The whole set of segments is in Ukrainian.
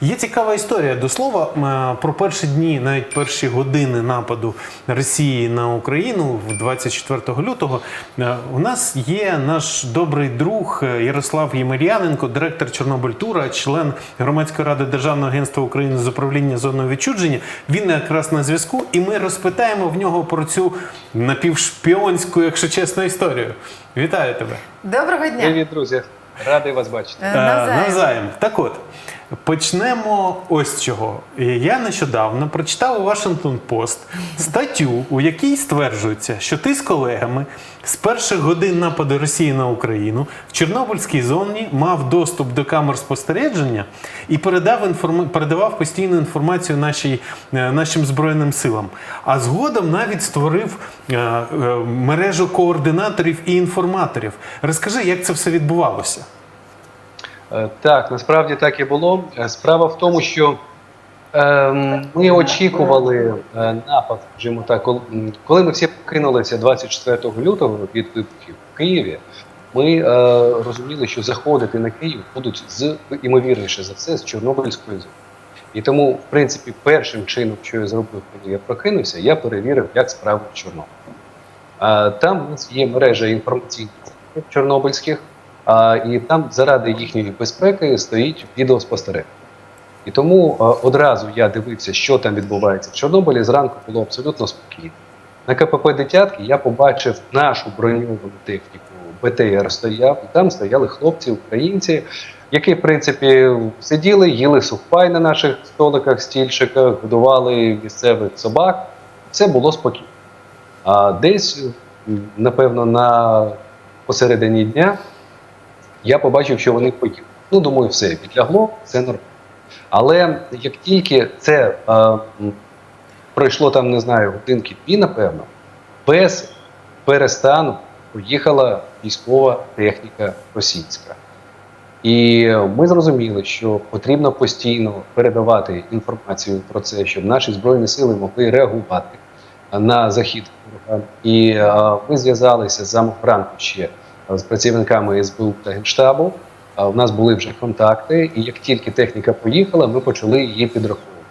Є цікава історія до слова е, про перші дні, навіть перші години нападу Росії на Україну в 24 лютого. Е, У нас є наш добрий друг е, Ярослав Ємельяненко, директор Чорнобильтура, член громадської ради Державного агентства України з управління зоною відчудження. Він якраз на зв'язку, і ми розпитаємо в нього про цю напівшпіонську, якщо чесно, історію. Вітаю тебе. Доброго дня. Привіт, друзі! Радий вас бачити. Навзаєм. Навзаєм. Так от, почнемо ось чого. Я нещодавно прочитав у Washington Post статтю, у якій стверджується, що ти з колегами з перших годин нападу Росії на Україну в Чорнобильській зоні мав доступ до камер спостереження і передав інформ... передавав постійну інформацію нашій, е, нашим Збройним силам. А згодом навіть створив е, е, мережу координаторів і інформаторів. Розкажи, як це все відбувалося? Е, Так, насправді так і було. Е, Справа в тому, що е, ми очікували е, напад, скажімо так, коли, ми всі покинулися 24 лютого від вибухів в Києві. Ми е, розуміли, що заходити на Київ будуть з імовірніше за все з Чорнобильської зони. І тому, в принципі, першим чином, що я зробив, коли я прокинувся, я перевірив, як справи в Чорнобилі. А, Там у нас є мережа інформаційних чорнобильських, і там заради їхньої безпеки стоїть відеоспостереження. І тому одразу я дивився, що там відбувається в Чорнобилі. Зранку було абсолютно спокійно. На КПП Дитятки я побачив нашу броньовану техніку. БТР стояв, і там стояли хлопці, українці, які, в принципі, сиділи, їли сухпай на наших столиках, стільчиках, годували місцевих собак. Все було спокійно. А десь, напевно, на посередині дня я побачив, що вони поїли. Ну, думаю, все, підлягло, все нормально. Але як тільки це е, пройшло там, не знаю, годинки дві, напевно, без перестану поїхала військова техніка російська. І ми зрозуміли, що потрібно постійно передавати інформацію про це, щоб наші збройні сили могли реагувати на захід ворога. І е, ми зв'язалися з самого ранку ще з працівниками СБУ та Генштабу. У нас були вже контакти, і як тільки техніка поїхала, ми почали її підраховувати.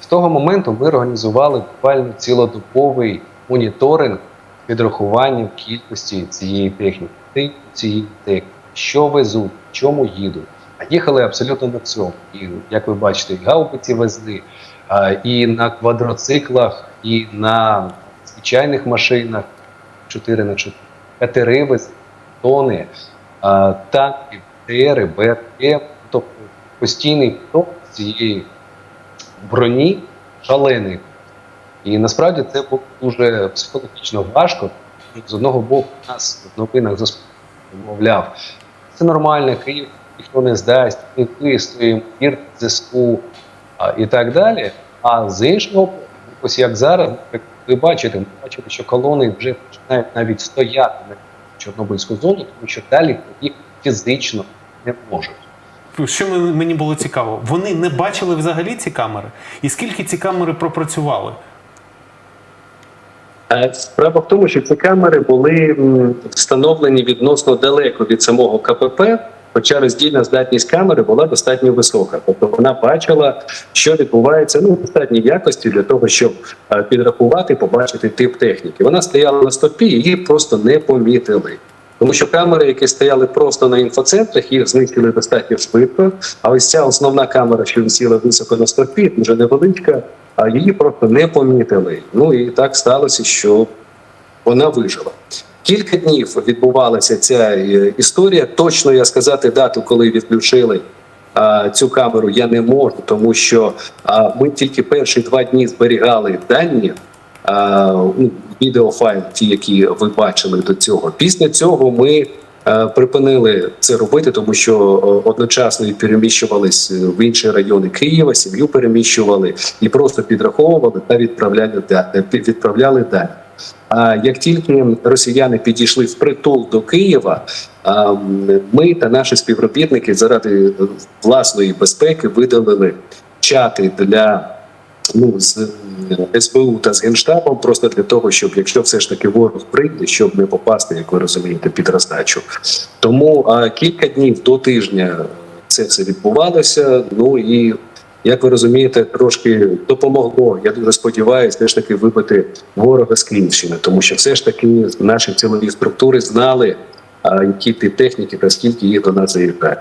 З того моменту ми організували буквально цілодобовий моніторинг підрахування кількості цієї техніки, цієї техніки, що везуть, чому їдуть. А їхали абсолютно на всьому. І як ви бачите, і гаубиці везли, і на квадроциклах, і на звичайних машинах 4 на 4 катери везли, а, танки, БТРи, БРТ, тобто постійний поток цієї броні шалений. І насправді це було дуже психологічно важко. З одного боку, нас в новинах мовляв, це нормально, Київ ніхто не здасть, ми вистоїмо, вір в ЗСУ і так далі. А з іншого боку, ось як зараз, ви бачите, ми бачимо, що колони вже починають навіть стояти Чорнобильську зону, тому що далі їх фізично не можуть. Що мені було цікаво, вони не бачили взагалі ці камери, і скільки ці камери пропрацювали? Е, Справа в тому, що ці камери були встановлені відносно далеко від самого КПП, хоча роздільна здатність камери була достатньо висока. Тобто вона бачила, що відбувається ну, в достатній якості для того, щоб е, підрахувати, побачити тип техніки. Вона стояла на стопі, її просто не помітили. Тому що камери, які стояли просто на інфоцентрах, їх знищили достатньо швидко. А ось ця основна камера, що висіла високо на стопі, вже невеличка, а її просто не помітили. Ну і так сталося, що вона вижила. Кілька днів відбувалася ця е, історія. Точно я сказати дату, коли відключили а, цю камеру, я не можу, тому що а, ми тільки перші два дні зберігали дані. а, ну, Відеофайл, ті, які ви бачили до цього. Після цього ми е, припинили це робити, тому що е, одночасно і переміщувались в інші райони Києва, сім'ю переміщували і просто підраховували та відправляли е, відправляли дані. Як тільки росіяни підійшли впритул до Києва, ми та наші співробітники заради е, власної безпеки видалили чати для ну з СБУ та з генштабом, просто для того, щоб якщо все ж таки ворог прийде, щоб не попасти, як ви розумієте, під роздачу. Тому кілька днів до тижня це все відбувалося. Ну і як ви розумієте, трошки допомогло. Я дуже сподіваюся, все ж таки вибити ворога з Київщини, тому що все ж таки наші цілові структури знали, які тип техніки та скільки їх до нас заїжджає.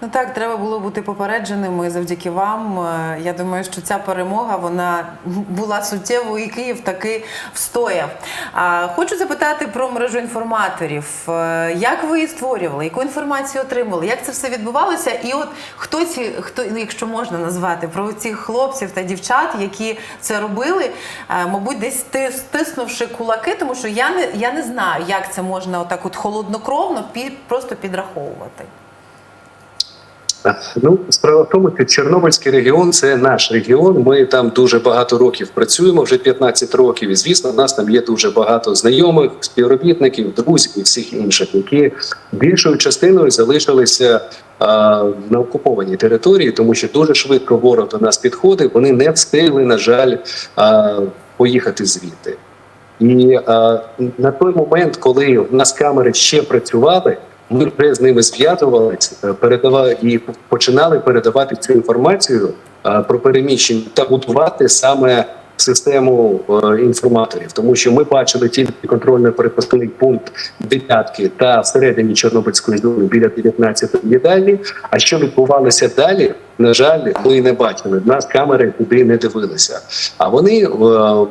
Ну так, треба було бути попередженими завдяки вам. Е, Я думаю, що ця перемога вона була суттєвою, і Київ таки встояв. А хочу запитати про мережу інформаторів. Е, Як ви її створювали? Яку інформацію отримали? Як це все відбувалося? І от хто ці, хто, ну, якщо можна назвати, про цих хлопців та дівчат, які це робили, е, мабуть, десь ти- стиснувши кулаки, тому що я не я не знаю, як це можна отак от холоднокровно пі, просто підраховувати. Ну, справа в тому, що Чорнобильський регіон це наш регіон. Ми там дуже багато років працюємо, вже 15 років. І звісно, в нас там є дуже багато знайомих, співробітників, друзів і всіх інших, які більшою частиною залишилися а, на окупованій території, тому що дуже швидко ворог до нас підходив. Вони не встигли, на жаль, а, поїхати звідти. І а, на той момент, коли в нас камери ще працювали, ми вже з ними зв'язувалися, е, передавали і починали передавати цю інформацію про переміщення та будувати саме систему е, інформаторів, тому що ми бачили тільки контрольно-перепускний пункт дев'ятки та всередині Чорнобильської зони біля 19 їдальні. А що відбувалося далі? На жаль, ми не бачили. Нас камери туди не дивилися. А вони е,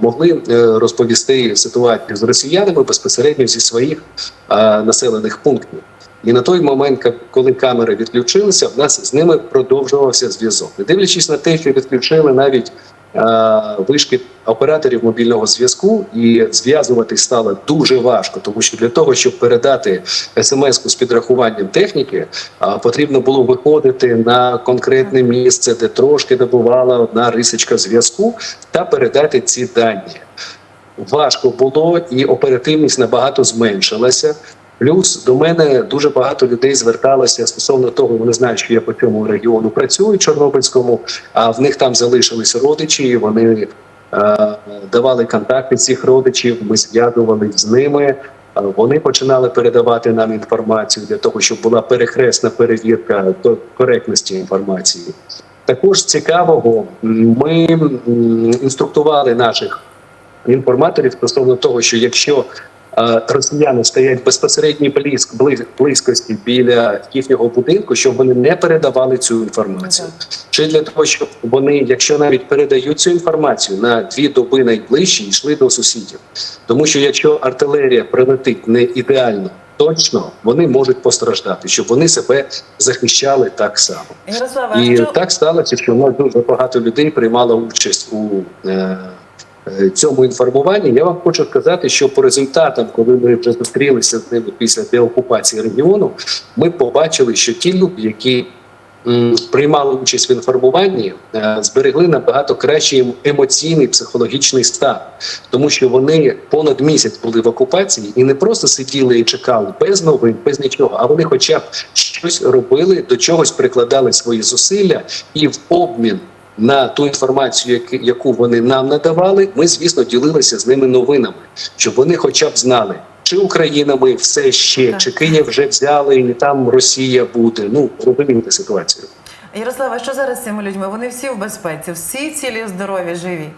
могли е, розповісти ситуацію з росіянами безпосередньо зі своїх е, населених пунктів. І на той момент, коли камери відключилися, в нас з ними продовжувався зв'язок. Не дивлячись на те, що відключили навіть е, вишки операторів мобільного зв'язку, і зв'язуватись стало дуже важко, тому що для того, щоб передати смс-ку з підрахуванням техніки, а, потрібно було виходити на конкретне місце, де трошки добувала одна рисочка зв'язку, та передати ці дані. Важко було, і оперативність набагато зменшилася. Плюс до мене дуже багато людей зверталося стосовно того, вони знають, що я по цьому регіону працюю Чорнобильському, а в них там залишились родичі. і Вони е, давали контакти цих родичів. Ми зв'язувалися з ними. Е, Вони починали передавати нам інформацію для того, щоб була перехресна перевірка до коректності інформації. Також цікавого ми інструктували наших інформаторів стосовно того, що якщо росіяни стоять безпосередньо близько, близькості біля їхнього будинку, щоб вони не передавали цю інформацію. Чи для того, щоб вони, якщо навіть передають цю інформацію на дві доби найближчі, йшли до сусідів, тому що якщо артилерія прилетить не ідеально. Точно вони можуть постраждати, щоб вони себе захищали так само. Ярослава, І що... так сталося, що в нас дуже багато людей приймало участь у е, е, цьому інформуванні. Я вам хочу сказати, що по результатам, коли ми вже зустрілися з ними після деокупації регіону, ми побачили, що ті люди, які приймали участь в інформуванні, е, зберегли набагато кращий ем- емоційний психологічний стан, тому що вони понад місяць були в окупації і не просто сиділи і чекали без новин, без нічого, а вони, хоча б щось робили, до чогось прикладали свої зусилля, і в обмін на ту інформацію, яку вони нам надавали, ми, звісно, ділилися з ними новинами, щоб вони хоча б знали. Чи Україна ми все ще, Так. чи Київ вже взяли, і там Росія буде. Ну розумієте ситуацію. Ярослава, що зараз з цими людьми? Вони всі в безпеці, всі цілі, здорові, живі.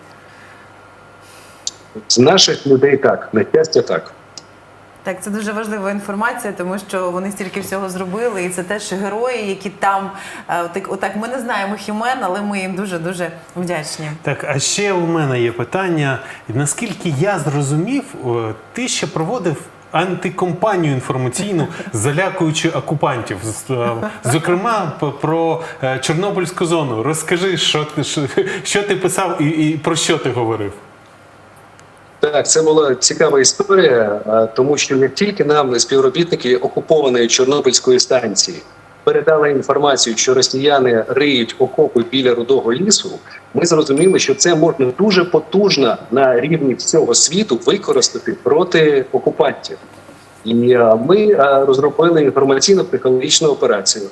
З наших людей так, на щастя, так. Так, це дуже важлива інформація, тому що вони стільки всього зробили, і це теж герої, які там е, отак, отак ми не знаємо їх імен, але ми їм дуже дуже вдячні. Так, а ще у мене є питання. Наскільки я зрозумів, ти ще проводив антикомпанію інформаційну, залякуючи окупантів. Е, Зокрема, про е, Чорнобильську зону. Розкажи, що ти, що ти писав і, і про що ти говорив. Так, це була цікава історія, тому що як тільки нам співробітники окупованої Чорнобильської станції передали інформацію, що росіяни риють окопи біля рудого лісу, ми зрозуміли, що це можна дуже потужно на рівні всього світу використати проти окупантів. І ми розробили інформаційно-психологічну операцію.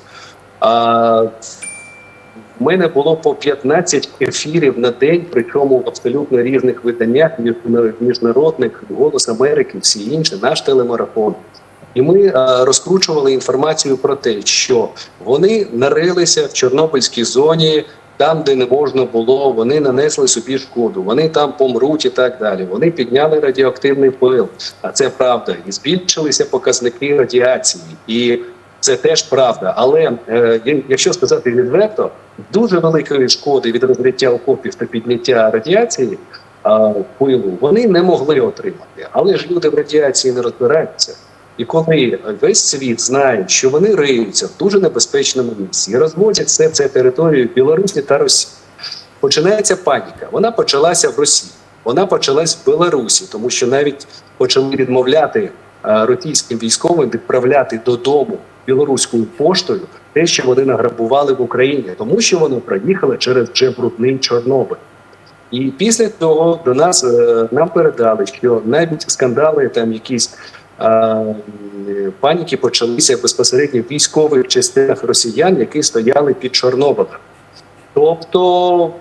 У мене було по 15 ефірів на день, причому в абсолютно різних виданнях, між- міжнародних, голос Америки, всі інші, наш телемарафон. І ми е, розкручували інформацію про те, що вони нарилися в Чорнобильській зоні там, де не можна було, вони нанесли собі шкоду, вони там помруть і так далі. Вони підняли радіоактивний пил, а це правда. І збільшилися показники радіації. І це теж правда. Але е, якщо сказати відверто, дуже великої шкоди від розриття окопів та підняття радіації а, пилу вони не могли отримати. Але ж люди в радіації не розбираються. І коли весь світ знає, що вони риються в дуже небезпечному місці і розводять все це територію Білорусі та Росії, починається паніка. Вона почалася в Росії, вона почалась в Білорусі, тому що навіть почали відмовляти е, російським військовим відправляти додому білоруською поштою те, що вони награбували в Україні, тому що вони проїхали через вже брудний Чорнобиль. І після цього до нас е, нам передали, що навіть скандали там якісь е, паніки почалися безпосередньо в військових частинах росіян, які стояли під Чорнобилем. Тобто,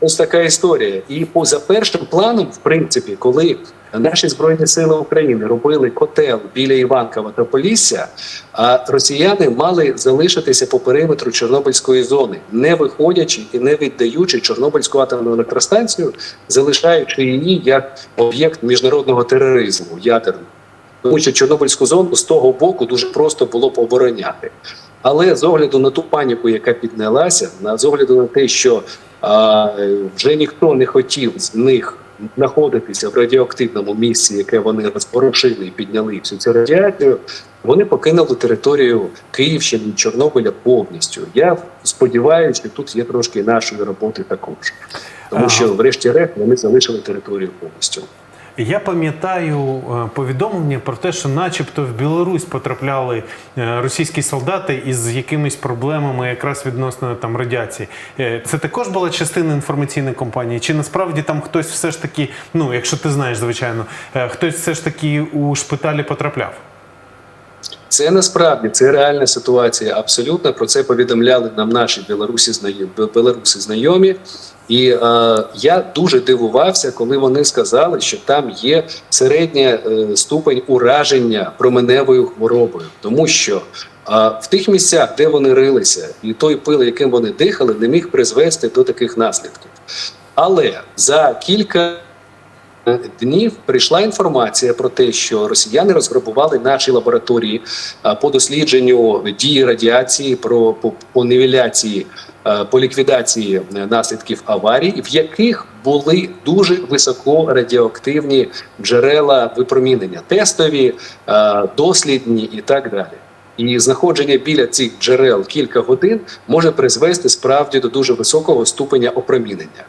ось така історія. І по за першим планом, в принципі, коли наші збройні сили України робили котел біля Іванкова та Полісся, а росіяни мали залишитися по периметру Чорнобильської зони, не виходячи і не віддаючи Чорнобильську атомну електростанцію, залишаючи її як об'єкт міжнародного тероризму ядерного. Тому що Чорнобильську зону з того боку дуже просто було обороняти. Але з огляду на ту паніку, яка піднялася, на з огляду на те, що вже ніхто не хотів з них знаходитися в радіоактивному місці, яке вони розпорошили і підняли всю цю радіацію, вони покинули територію Київщини і Чорнобиля повністю. Я сподіваюся, що тут є трошки нашої роботи також, тому що, врешті-решт, вони залишили територію повністю. Я пам'ятаю е, повідомлення про те, що, начебто, в Білорусь потрапляли е, російські солдати із якимись проблемами, якраз відносно там радіації. Е, Це також була частина інформаційної кампанії? Чи насправді там хтось все ж таки, ну якщо ти знаєш, звичайно, хтось все ж таки у шпиталі потрапляв? Це насправді це реальна ситуація. Абсолютно про це повідомляли нам наші білорусі знайомі, білоруси знайомі. І е, я дуже дивувався, коли вони сказали, що там є середня е, ступень ураження променевою хворобою, тому що е, в тих місцях, де вони рилися, і той пил, яким вони дихали, не міг призвести до таких наслідків. Але за кілька днів прийшла інформація про те, що росіяни розграбували наші лабораторії а, по дослідженню дії радіації, про по, по нівеляції, по ліквідації е, наслідків аварій, в яких були дуже високо радіоактивні джерела випромінення, тестові, дослідні і так далі. І знаходження біля цих джерел кілька годин може призвести справді до дуже високого ступеня опромінення.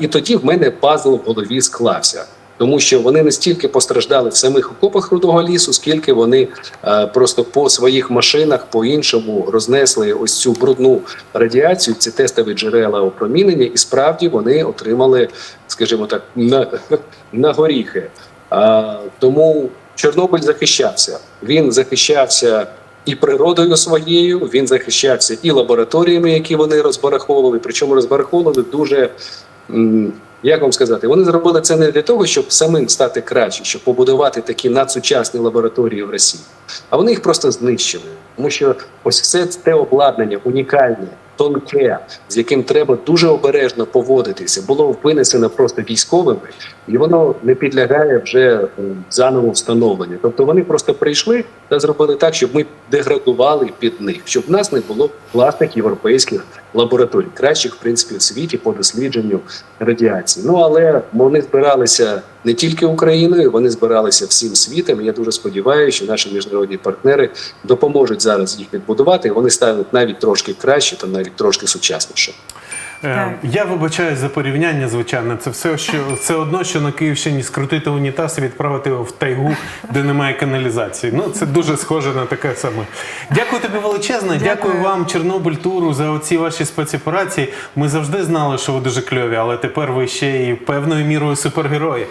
І тоді в мене пазл в голові склався. Тому що вони не стільки постраждали в самих окопах рудого лісу, скільки вони е, просто по своїх машинах по-іншому рознесли ось цю брудну радіацію, ці тестові джерела опромінення, і справді вони отримали, скажімо так, на, на горіхи. Тому Чорнобиль захищався. Він захищався і природою своєю, він захищався і лабораторіями, які вони розбараховували. Причому розбараховували дуже. Як вам сказати, вони зробили це не для того, щоб самим стати краще, щоб побудувати такі надсучасні лабораторії в Росії, а вони їх просто знищили, тому що ось все те обладнання унікальне, тонке, з яким треба дуже обережно поводитися, було винесено просто військовими, і воно не підлягає вже заново встановленню. Тобто вони просто прийшли та зробили так, щоб ми деградували під них, щоб в нас не було власних європейських лабораторій, кращих в принципі в світі по дослідженню радіації. Ну але вони збиралися не тільки Україною, вони збиралися всім світом. Я дуже сподіваюся, що наші міжнародні партнери допоможуть зараз їх відбудувати. Вони стануть навіть трошки краще та навіть трошки сучасніше. Е, Я вибачаю за порівняння, звичайно. Це все, що все одно, що на Київщині скрутити унітаз і відправити його в тайгу, де немає каналізації. Ну це дуже схоже на таке саме. Дякую тобі величезно. Дякую, Дякую. вам, Чорнобиль туру, за оці ваші спецоперації. Ми завжди знали, що ви дуже кльові, але тепер ви ще і певною мірою супергерої.